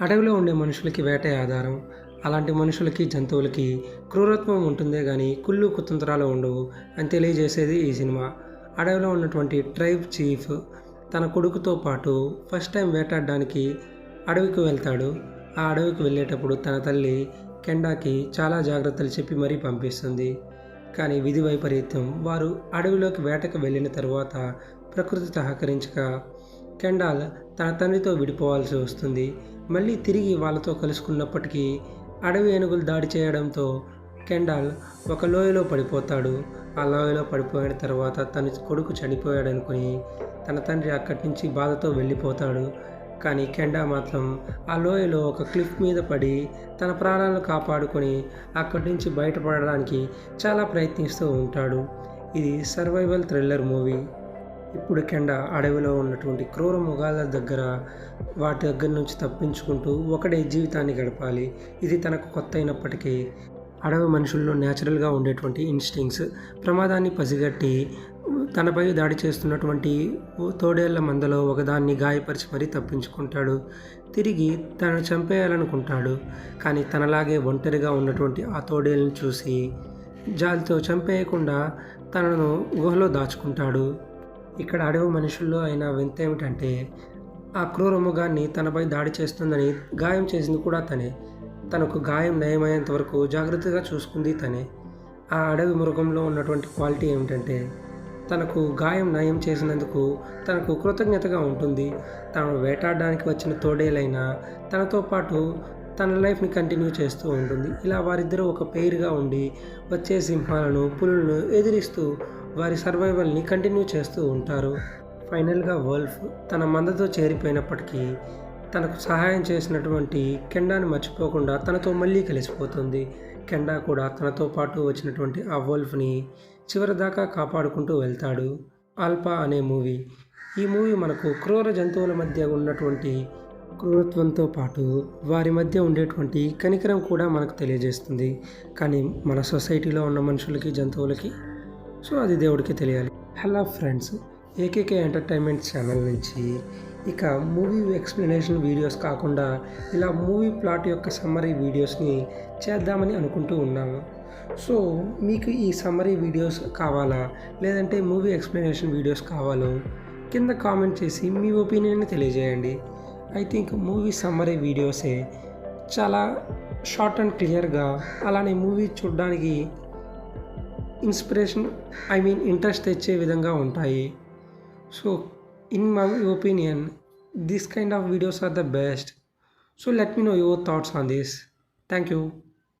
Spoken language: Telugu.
అడవిలో ఉండే మనుషులకి వేటే ఆధారం. అలాంటి మనుషులకి జంతువులకి క్రూరత్వం ఉంటుందే కానీ కుళ్ళు కుతంత్రాలు ఉండవు అని తెలియజేసేది ఈ సినిమా. అడవిలో ఉన్నటువంటి ట్రైబ్ చీఫ్ తన కొడుకుతో పాటు ఫస్ట్ టైం వేటాడడానికి అడవికి వెళ్తాడు. ఆ అడవికి వెళ్ళేటప్పుడు తన తల్లి కెండాకి చాలా జాగ్రత్తలు చెప్పి మరీ పంపిస్తుంది. కానీ విధి వైపరీత్యం వారు అడవిలోకి వేటకు వెళ్ళిన తర్వాత ప్రకృతి సహకరించక కెండాల్ తన తండ్రితో విడిపోవాల్సి వస్తుంది. మళ్ళీ తిరిగి వాళ్ళతో కలుసుకున్నప్పటికీ అడవి ఏనుగులు దాడి చేయడంతో కెండాల్ ఒక లోయలో పడిపోతాడు. ఆ లోయలో పడిపోయిన తర్వాత తన కొడుకు చనిపోయాడనుకుని తన తండ్రి అక్కడి నుంచి బాధతో వెళ్ళిపోతాడు. కానీ కెండా మాత్రం ఆ లోయలో ఒక క్లిఫ్ మీద పడి తన ప్రాణాలను కాపాడుకొని అక్కడి నుంచి బయటపడడానికి చాలా ప్రయత్నిస్తూ ఉంటాడు. ఇది సర్వైవల్ థ్రిల్లర్ మూవీ. ఇప్పుడు కెండ అడవిలో ఉన్నటువంటి క్రూర మృగాల దగ్గర వాటి దగ్గర నుంచి తప్పించుకుంటూ ఒకడే జీవితాన్ని గడపాలి. ఇది తనకు కొత్త అయినప్పటికీ అడవి మనుషుల్లో న్యాచురల్గా ఉండేటువంటి ఇన్స్టింగ్స్ ప్రమాదాన్ని పసిగట్టి తనపై దాడి చేస్తున్నటువంటి తోడేళ్ళ మందలో ఒకదాన్ని గాయపరిచి మరీ తప్పించుకుంటాడు. తిరిగి తను చంపేయాలనుకుంటాడు. కానీ తనలాగే ఒంటరిగా ఉన్నటువంటి ఆ తోడేళ్ళని చూసి జాలితో చంపేయకుండా తనను గుహలో దాచుకుంటాడు. ఇక్కడ అడవి మనుషుల్లో అయిన వింత ఏమిటంటే ఆ క్రూర మృగాన్ని తనపై దాడి చేస్తుందని గాయం చేసింది కూడా తనే. తనకు గాయం నయమయ్యేంత వరకు జాగ్రత్తగా చూసుకుంది తనే. ఆ అడవి మృగంలో ఉన్నటువంటి క్వాలిటీ ఏమిటంటే తనకు గాయం నయం చేసినందుకు తనకు కృతజ్ఞతగా ఉంటుంది. తాను వేటాడడానికి వచ్చిన తోడేలైనా తనతో పాటు తన లైఫ్ని కంటిన్యూ చేస్తూ ఉంటుంది. ఇలా వారిద్దరూ ఒక పెయిర్గా ఉండి వచ్చే సింహాలను పులులను ఎదిరిస్తూ వారి సర్వైవల్ని కంటిన్యూ చేస్తూ ఉంటారు. ఫైనల్గా వల్ఫ్ తన మందతో చేరిపోయినప్పటికీ తనకు సహాయం చేసినటువంటి కెండాని మర్చిపోకుండా తనతో మళ్ళీ కలిసిపోతుంది. కెండా కూడా తనతో పాటు వచ్చినటువంటి ఆ వల్ఫ్ని చివరిదాకా కాపాడుకుంటూ వెళ్తాడు. ఆల్పా అనే మూవీ. ఈ మూవీ మనకు క్రూర జంతువుల మధ్య ఉన్నటువంటి క్రూరత్వంతో పాటు వారి మధ్య ఉండేటువంటి కనికరం కూడా మనకు తెలియజేస్తుంది. కానీ మన సొసైటీలో ఉన్న మనుషులకి జంతువులకి సో అది దేవుడికి తెలియాలి. Hello friends AKK entertainment channel నుంచి ఇక మూవీ ఎక్స్ప్లెనేషన్ వీడియోస్ కాకుండా ఇలా మూవీ ప్లాట్ యొక్క సమ్మరీ వీడియోస్ని చేద్దామని అనుకుంటూ ఉన్నాము. సో మీకు ఈ సమ్మరీ వీడియోస్ కావాలా? లేదంటే మూవీ ఎక్స్ప్లెనేషన్ వీడియోస్ కావాలో? కింద కామెంట్ చేసి మీ ఒపీనియన్ని తెలియజేయండి. ఐ థింక్ మూవీ సమ్మరీ వీడియోసే చాలా షార్ట్ అండ్ క్లియర్గా అలానే మూవీ చూడడానికి ఇన్స్పిరేషన్ ఐ మీన్ ఇంట్రెస్ట్ తెచ్చే విధంగా ఉంటాయి. So in my opinion this kind of videos are the best. So let me know your thoughts on this. Thank you.